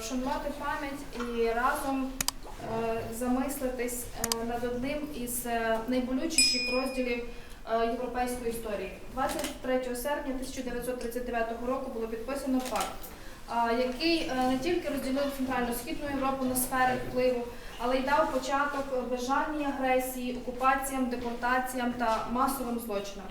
вшанувати пам'ять і разом е, замислитись е, над одним із е, найболючіших розділів е, європейської історії. 23 серпня 1939 року було підписано пакт, е, який е, не тільки розділив Центрально-Східну Європу на сфери впливу, але й дав початок безжальній агресії, окупаціям, депортаціям та масовим злочинам.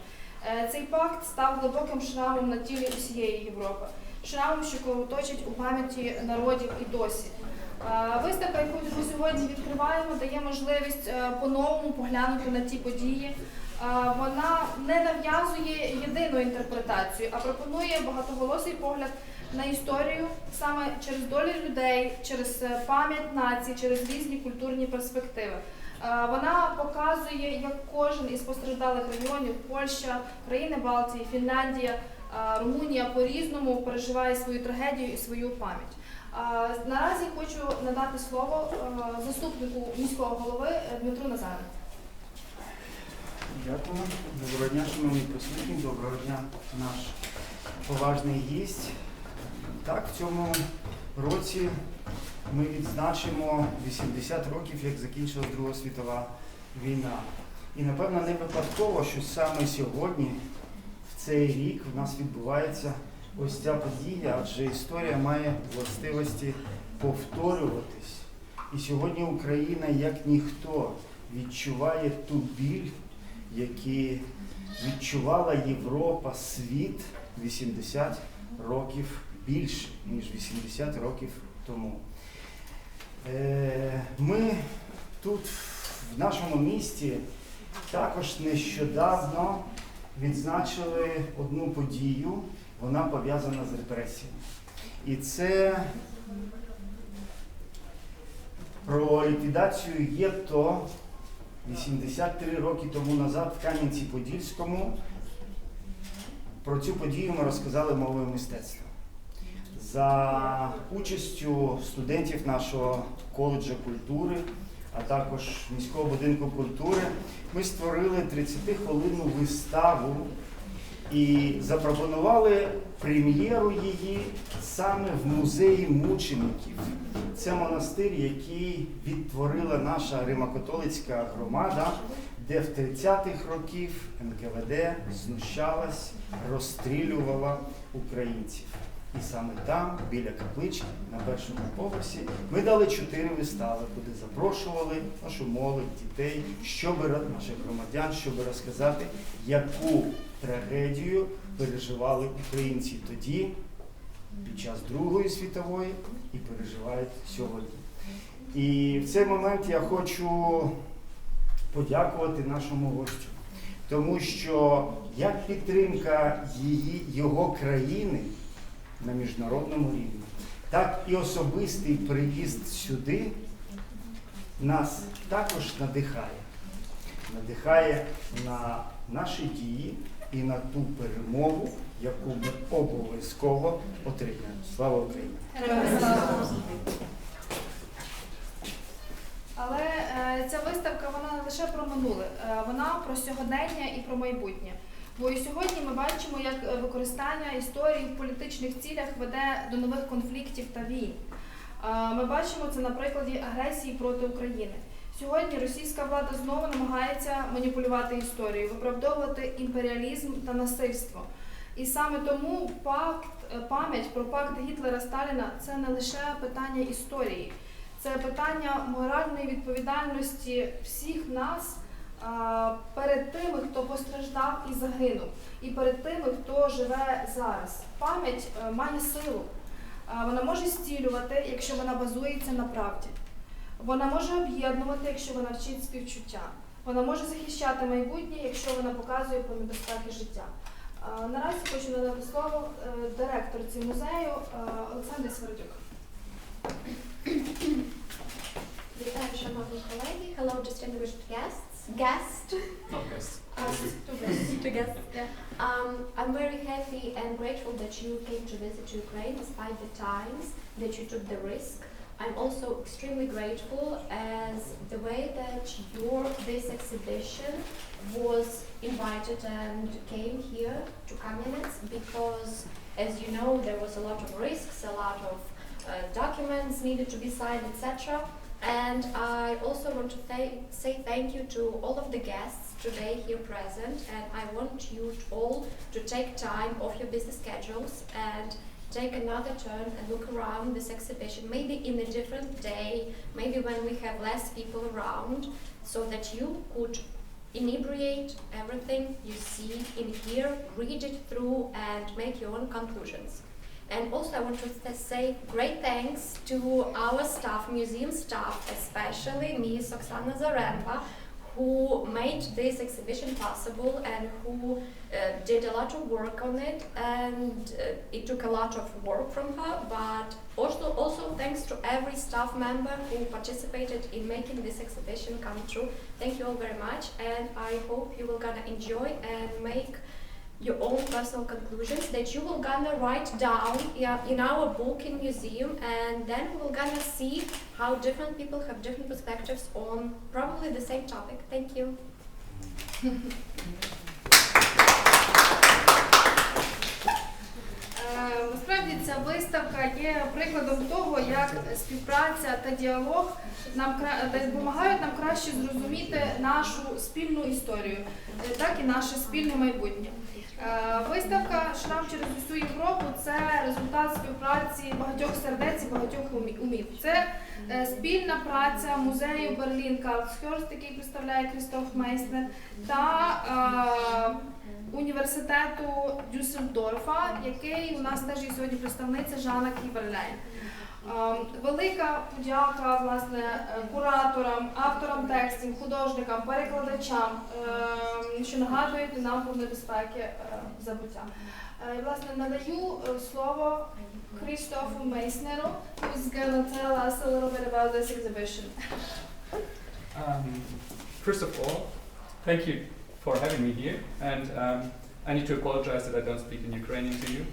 Е, Цей пакт став глибоким шрамом на тілі усієї Європи, шрамом, що кровоточить у пам'яті народів і досі. Е, Виставка, яку ми сьогодні відкриваємо, дає можливість е, по-новому поглянути на ті події. Е, Вона не нав'язує єдину інтерпретацію, а пропонує багатоголосий погляд на історію саме через долі людей, через пам'ять націй, через різні культурні перспективи. Вона показує, як кожен із постраждалих регіонів Польща, країни Балтії, Фінляндія, Румунія по-різному переживає свою трагедію і свою пам'ять. Наразі хочу надати слово е, заступнику міського голови Дмитру Назару. Дякую. Доброго дня, шановні присутні. Доброго дня, наш поважний гість. Так, в цьому році ми відзначимо 80 років, як закінчилась Друга світова війна. І напевно не випадково, що саме сьогодні, цей рік, в нас відбувається ось ця подія, адже історія має властивості повторюватись. І сьогодні Україна, як ніхто, відчуває ту біль, які відчувала Європа, світ 80 років більше, ніж 80 років тому. Е, Ми тут, в нашому місті, також нещодавно відзначили одну подію, вона пов'язана з репресіями. І це про ліквідацію єто 83 роки тому назад в Кам'янці-Подільському. Про цю подію ми розказали мовою мистецтва. За участю студентів нашого коледжу культури, а також міського будинку культури, ми створили 30-хвилинну виставу і запропонували прем'єру її саме в музеї мучеників. Це монастир, який відтворила наша Римокатолицька громада, де в 30-х років НКВД знущалась, розстрілювала українців. І саме там, біля каплички, на першому поверсі, ми дали чотири вистави, куди запрошували нашу молодь, дітей, щоб наших громадян, щоб розказати, яку трагедію переживали українці тоді, під час Другої світової і переживають сьогодні. І в цей момент я хочу подякувати нашому гостю, тому що як підтримка її, його країни на міжнародному рівні, так і особистий приїзд сюди нас також надихає. Надихає на наші дії і на ту перемогу, яку ми обов'язково отримаємо. Слава Україні! Але е, ця виставка вона не лише про минуле, е, вона про сьогодення і про майбутнє. Бо і сьогодні ми бачимо, як е, використання історії в політичних цілях веде до нових конфліктів та війн. Ми бачимо це на прикладі агресії проти України. Сьогодні російська влада знову намагається маніпулювати історією, виправдовувати імперіалізм та насильство. І саме тому пакт, е, пам'ять про пакт Гітлера Сталіна це не лише питання історії, це питання моральної відповідальності всіх нас перед тими, хто постраждав і загинув, і перед тими, хто живе зараз. Пам'ять е, має силу. Вона може зцілювати, якщо вона базується на правді. Вона може об'єднувати, якщо вона вчить співчуття. Вона може захищати майбутнє, якщо вона показує про небезпеки життя. Наразі хочу надати слово е, директорці музею е, Олександрі Свердюк. Вітаю, шановні колеги. Hello, distinguished guests. Guest. to guest. Um, I'm very happy and grateful that you came to visit Ukraine despite the times that you took the risk. I'm also extremely grateful as the way that your this exhibition was invited and came here to Kamenets because as you know there was a lot of risks, a lot of uh, documents needed to be signed, etc. And I also want to say thank you to all of the guests today here present. And I want you all to take time off your busy schedules and take another turn and look around this exhibition, maybe in a different day, maybe when we have less people around, so that you could inebriate everything you see in here, read it through, and make your own conclusions. And also, I want to say great thanks to our staff, museum staff, especially Ms. Oksana Zarenpa, who made this exhibition possible and who uh, did a lot of work on it. And uh, it took a lot of work from her, but also, also thanks to every staff member who participated in making this exhibition come true. Thank you all very much, and I hope you will gonna enjoy and make your own personal conclusions that you will gonna write down in our book in museum and then we will gonna see how different people have different perspectives on probably the same topic thank you Е, Насправді ця виставка є прикладом того, як співпраця та діалог нам допомагають нам краще зрозуміти нашу спільну історію, е, так і наше спільне майбутнє. Е, Виставка Шрам через усю Європу це результат співпраці багатьох сердець і багатьох умів. Це е, спільна праця музею Берлін Карлсхерст, який представляє Крістоф Мейснер, та е, університету Дюссельдорфа, який у нас теж є сьогодні представниця Жанна Кіберляйн. Ем, Велика подяка власне е, кураторам, авторам текстів, художникам, перекладачам, ем, що нагадують нам про небезпеки е, забуття. Е, Власне, надаю е, слово Крістофу Мейснеру, and um, I need to apologize that I don't speak in Ukrainian to you.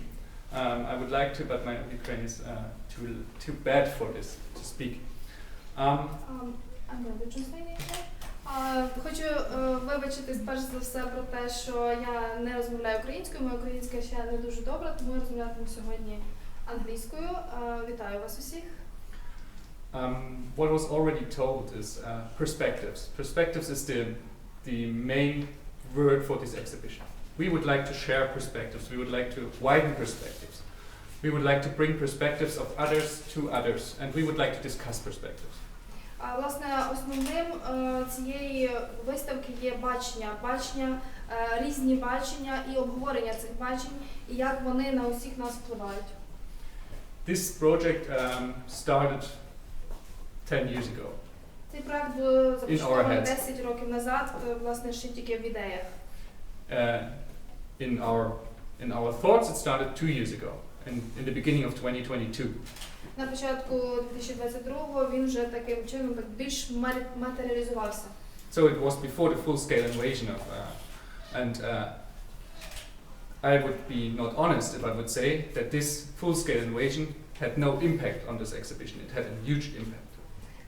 Um, I would like to, but my Ukrainian is uh, too too bad for this to speak. Um, Um, I'm gonna translate it. А, Хочу е, вибачитись перш за все про те, що я не розмовляю українською, моя українська ще не дуже добра, тому я розмовлятиму сьогодні англійською. Е, Вітаю вас усіх. um, what was already told is uh, perspectives. Perspectives is the the main word for this exhibition. We would like to share perspectives. We would like to widen perspectives. We would like to bring perspectives of others to others, and we would like to discuss perspectives. А, Власне, основним е, цієї виставки є бачення, бачення, е, різні бачення і обговорення цих бачень, і як вони на усіх нас впливають. This project um, started 10 years ago. Цей проект був започаткований heads. 10 років назад, е, власне, ще тільки в ідеях. Uh, in our in our thoughts, it started two years ago, in, in the beginning of 2022. На початку 2022-го він вже таким чином так більш мар- матеріалізувався. So it was before the full-scale invasion of, uh, and uh, I would be not honest if I would say that this full-scale invasion had no impact on this exhibition. It had a huge impact.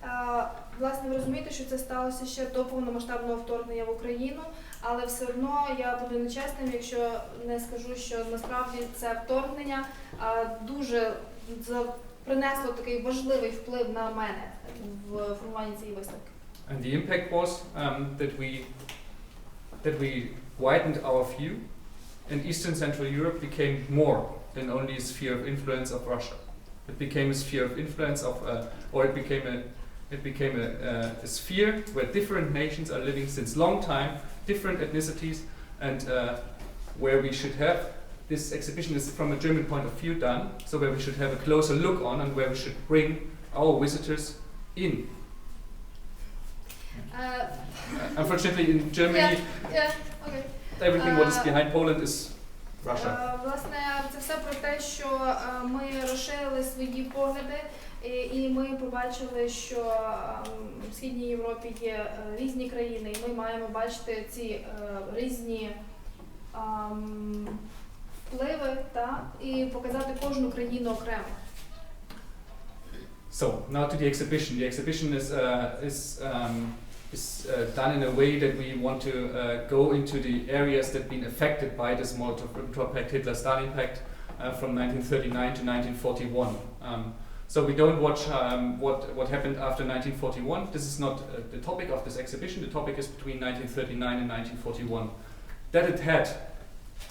Е, Власне, ви розумієте, що це сталося ще до повномасштабного вторгнення в Україну, але все одно я буду нечесним, якщо не скажу, що насправді це вторгнення е, дуже принесло такий важливий вплив на мене в формуванні цієї виставки. And the impact was um, that we that we widened our view, and Eastern Central Europe became more than only a sphere of influence of Russia. It became a sphere of influence of, uh, or it became a it became a, uh, a sphere where different nations are living since long time, different ethnicities, and uh, where we should have this exhibition is from a German point of view done, so where we should have a closer look on and where we should bring our visitors in. Е, Uh, unfortunately, in Germany, е, окей. everything what is Uh, behind Poland is Russia. Е, Власне, це все про те, що е, ми розширили свої погляди, І, ми побачили, що е, в східній Європі є е, різні країни, і ми маємо бачити ці е, різні ем, впливи та, і показати кожну країну окремо. So now to the exhibition. The exhibition is uh, is um, is uh, done in a way that we want to uh, go into the areas that been affected by this Molotov-Ribbentrop Pact, Hitler-Stalin Pact, uh, from 1939 to 1941. Um, So we don't watch um, what what happened after 1941. This is not uh, the topic of this exhibition. The topic is between 1939 and 1941. That it had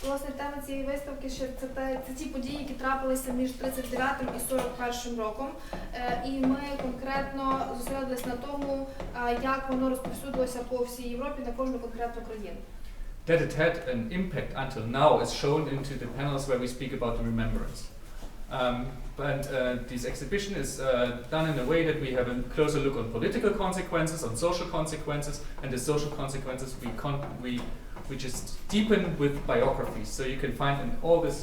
Власне, тема цієї виставки ще це, те, це ті події, які трапилися між 39 і 41 роком. Е, і ми конкретно зосередились на тому, е, як воно розповсюдилося по всій Європі на кожну конкретну країну. that it had an impact until now is shown into the panels where we speak about the remembrance. Um, but uh, this exhibition is uh, done in a way that we have a closer look on political consequences, on social consequences, and the social consequences we we we just deepen with biographies. So you can find in all these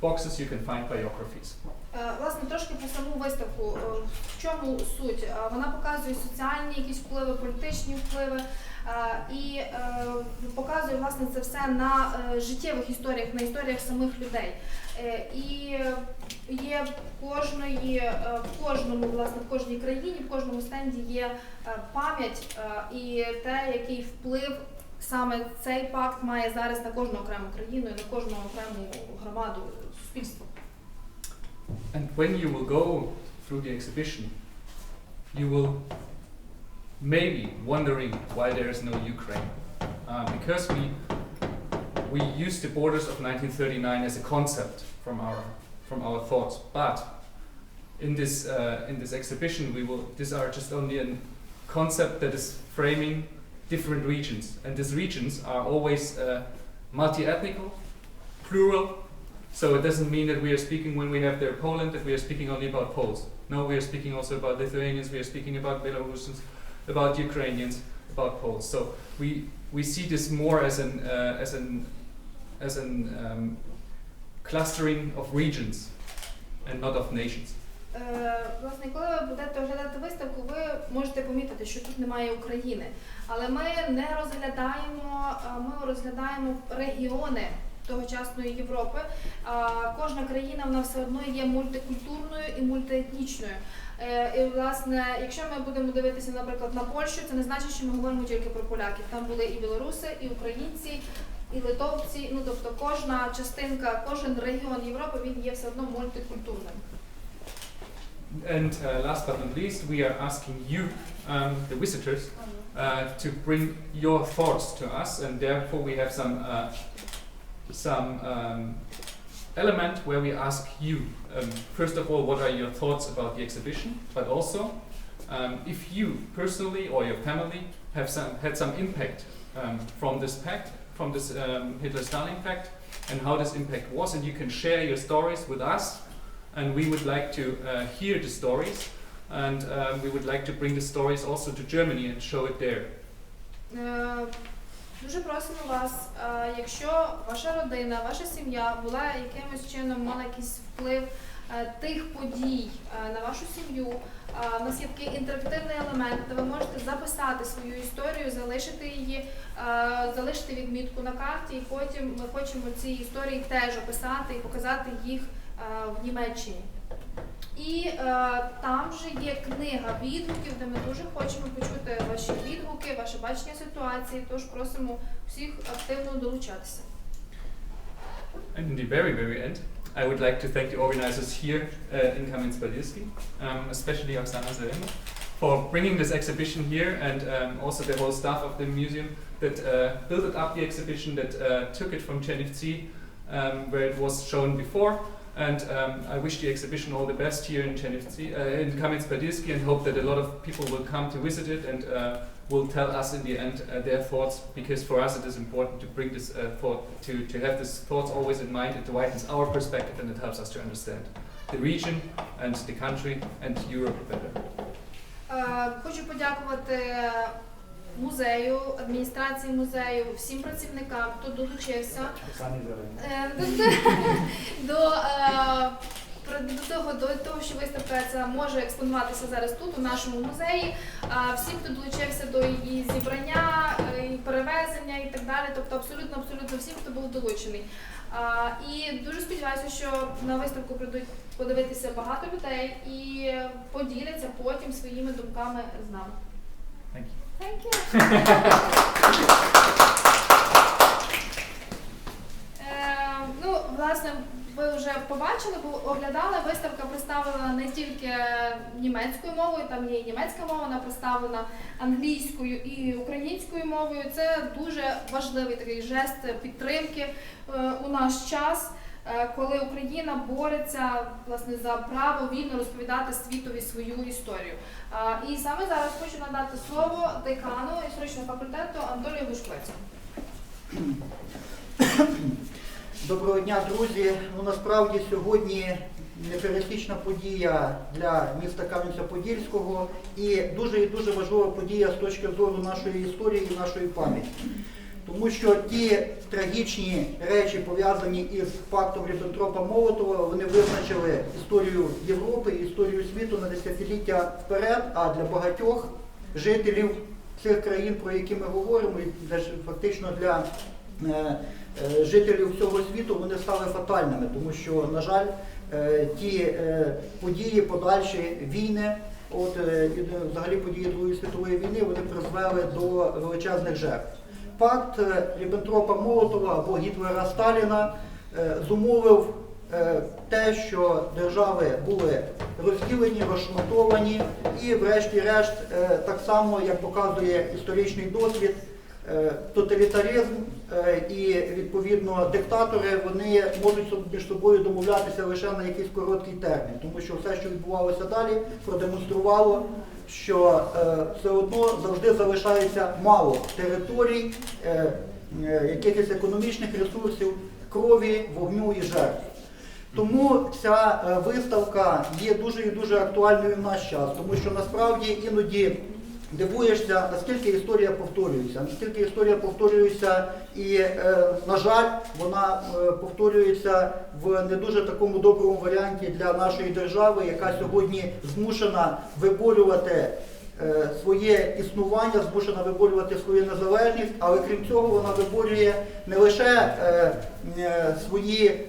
boxes you can find biographies. Е, Власне, трошки про саму виставку. Е, В чому суть? Е, Вона показує соціальні якісь впливи, політичні впливи е, і е, показує власне це все на е, життєвих історіях, на історіях самих людей. Е, І є в кожної, е, в кожному, власне, в кожній країні, в кожному стенді є е, пам'ять і те, який вплив саме цей пакт має зараз на кожну окрему країну і на кожну окрему громаду суспільства. And when you will go through the exhibition, you will maybe wondering why there is no Ukraine. Uh, because we, we use the borders of 1939 as a concept from our, from our thoughts. But in this, uh, in this exhibition, we will, these are just only a concept that is framing different regions. And these regions are always uh, multi-ethnical, plural, so it doesn't mean that we are speaking when we have there Poland that we are speaking only about Poles. No, we are speaking also about Lithuanians. We are speaking about Belarusians, about Ukrainians, about Poles. So we we see this more as an uh, as an as an um, clustering of regions and not of nations. Е, Власне, коли ви будете оглядати виставку, ви можете помітити, що тут немає України. Але ми не розглядаємо, ми розглядаємо регіони тогочасної Європи. Кожна країна вона все одно є мультикультурною і мультиетнічною. Е, І власне, якщо ми будемо дивитися, наприклад, на Польщу, це не значить, що ми говоримо тільки про поляків. Там були і білоруси, і українці, і литовці. Ну тобто кожна частинка, кожен регіон Європи він є все одно мультикультурним. And uh, last but not least, we are asking you, um, the visitors, uh, to bring your thoughts to us, and therefore we have some uh, some um, element where we ask you um, first of all what are your thoughts about the exhibition, but also um, if you personally or your family have some had some impact um, from this pact, from this um, Hitler-Stalin pact, and how this impact was, and you can share your stories with us and we would like to uh, hear the stories and um, we would like to bring the stories also to Germany and show it there. Е, Дуже просимо вас, е, якщо ваша родина, ваша сім'я була якимось чином мала якийсь вплив е, тих подій е, на вашу сім'ю, у нас є такий інтерактивний елемент, де ви можете записати свою історію, залишити її, залишити відмітку на карті, і потім ми хочемо ці історії теж описати і показати їх в Німеччині. І е, там же є книга відгуків, де ми дуже хочемо почути ваші відгуки, ваше бачення ситуації. Тож просимо всіх активно долучатися. And in the very, very end, I would like to thank the organizers here uh, in Kamenz-Podilsky, um, especially Oksana Zarema, for bringing this exhibition here and um, also the whole staff of the museum that uh, built up the exhibition, that uh, took it from Czernivtsi, um, where it was shown before. And um, I wish the exhibition all the best here in Czernivtsi, uh, in Kamenz-Podilsky, and hope that a lot of people will come to visit it and uh, will tell us in the end uh, their thoughts because for us it is important to bring this uh, thought to, to have these thoughts always in mind it widens our perspective and it helps us to understand the region and the country and Europe better. Е, Хочу подякувати музею, адміністрації музею, всім працівникам, хто долучився е, до, до, е, до того, до того, що виставка ця може експонуватися зараз тут, у нашому музеї. Всім, хто долучився до її зібрання, е, і перевезення і так далі. Тобто абсолютно, абсолютно всім, хто був долучений. І дуже сподіваюся, що на виставку прийдуть подивитися багато людей і поділяться потім своїми думками з нами. Thank you. Е, ну, власне, ви вже побачили, бо оглядали, виставка представлена не тільки німецькою мовою, там є і німецька мова, вона представлена англійською і українською мовою. Це дуже важливий такий жест підтримки е, у наш час, коли Україна бореться власне за право вільно розповідати світові свою історію. І саме зараз хочу надати слово декану історичного факультету Антонію Гушковецю. Доброго дня, друзі. Ну насправді сьогодні непересічна подія для міста Кам'янця-Подільського і дуже і дуже важлива подія з точки зору нашої історії і нашої пам'яті. Тому що ті трагічні речі, пов'язані із фактом Ріббентропа Молотова, вони визначили історію Європи історію світу на десятиліття вперед, а для багатьох жителів цих країн, про які ми говоримо, і фактично для е, е, жителів всього світу вони стали фатальними, тому що, на жаль, е, ті події, подальші війни, от взагалі події Другої світової війни, вони призвели до величезних жертв. Пакт е, Ріббентропа Молотова або Гітлера Сталіна е, зумовив е, те, що держави були розділені, розшматовані, і, врешті-решт, е, так само, як показує історичний досвід, е, тоталітаризм е, і відповідно диктатори вони можуть між собою домовлятися лише на якийсь короткий термін, тому що все, що відбувалося далі, продемонструвало, що е, все одно завжди залишається мало територій, е, е, якихось економічних ресурсів, крові, вогню і жертв. Тому ця виставка є дуже і дуже актуальною в наш час, тому що насправді іноді дивуєшся, наскільки історія повторюється, наскільки історія повторюється, і, е, на жаль, вона е, повторюється в не дуже такому доброму варіанті для нашої держави, яка сьогодні змушена виборювати е, своє існування, змушена виборювати свою незалежність, але крім цього вона виборює не лише свої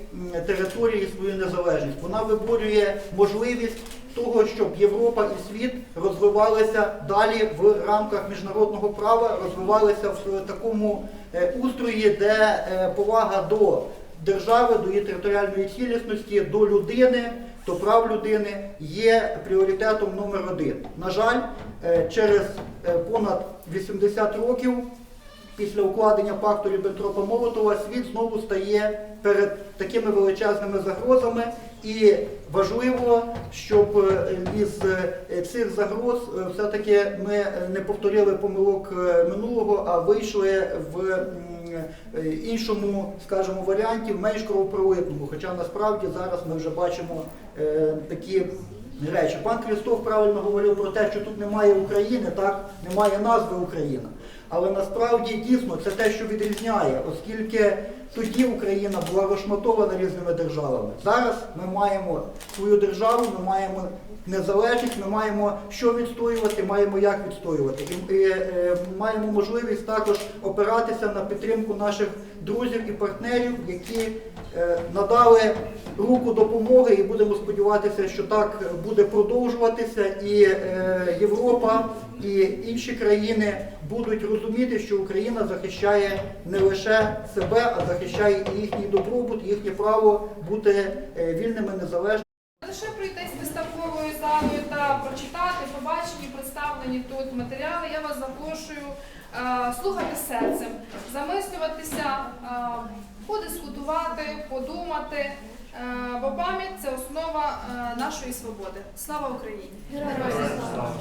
території, свою незалежність, вона виборює можливість того, щоб Європа і світ розвивалися далі в рамках міжнародного права, розвивалися в такому е, устрої, де е, повага до держави, до її територіальної цілісності, до людини, до прав людини є пріоритетом номер один. На жаль, е, через понад 80 років після укладення пакту Ріббентропа Молотова світ знову стає перед такими величезними загрозами. І важливо, щоб е, із е, цих загроз е, все-таки ми не повторили помилок минулого, а вийшли в іншому, скажімо, варіанті, менш кровопролитному. Хоча насправді зараз ми вже бачимо такі речі. Пан Крістов правильно говорив про те, що тут немає України, так немає назви Україна. Але насправді дійсно це те, що відрізняє, оскільки тоді Україна була розшматована різними державами. Зараз ми маємо свою державу, ми маємо незалежність, ми маємо що відстоювати, маємо як відстоювати. І, і е, маємо можливість також опиратися на підтримку наших друзів і партнерів, які надали руку допомоги, і будемо сподіватися, що так буде продовжуватися, і е, Європа і інші країни будуть розуміти, що Україна захищає не лише себе, а захищає і їхній добробут, їхнє право бути е, вільними, незалежними. Лише пройтись виставковою залою та прочитати побачені представлені тут матеріали. Я вас запрошую е, слухати серцем, замислюватися, е, подискутувати, подумати. е, Бо пам'ять це основа е, нашої свободи. Слава Україні! Героям слава!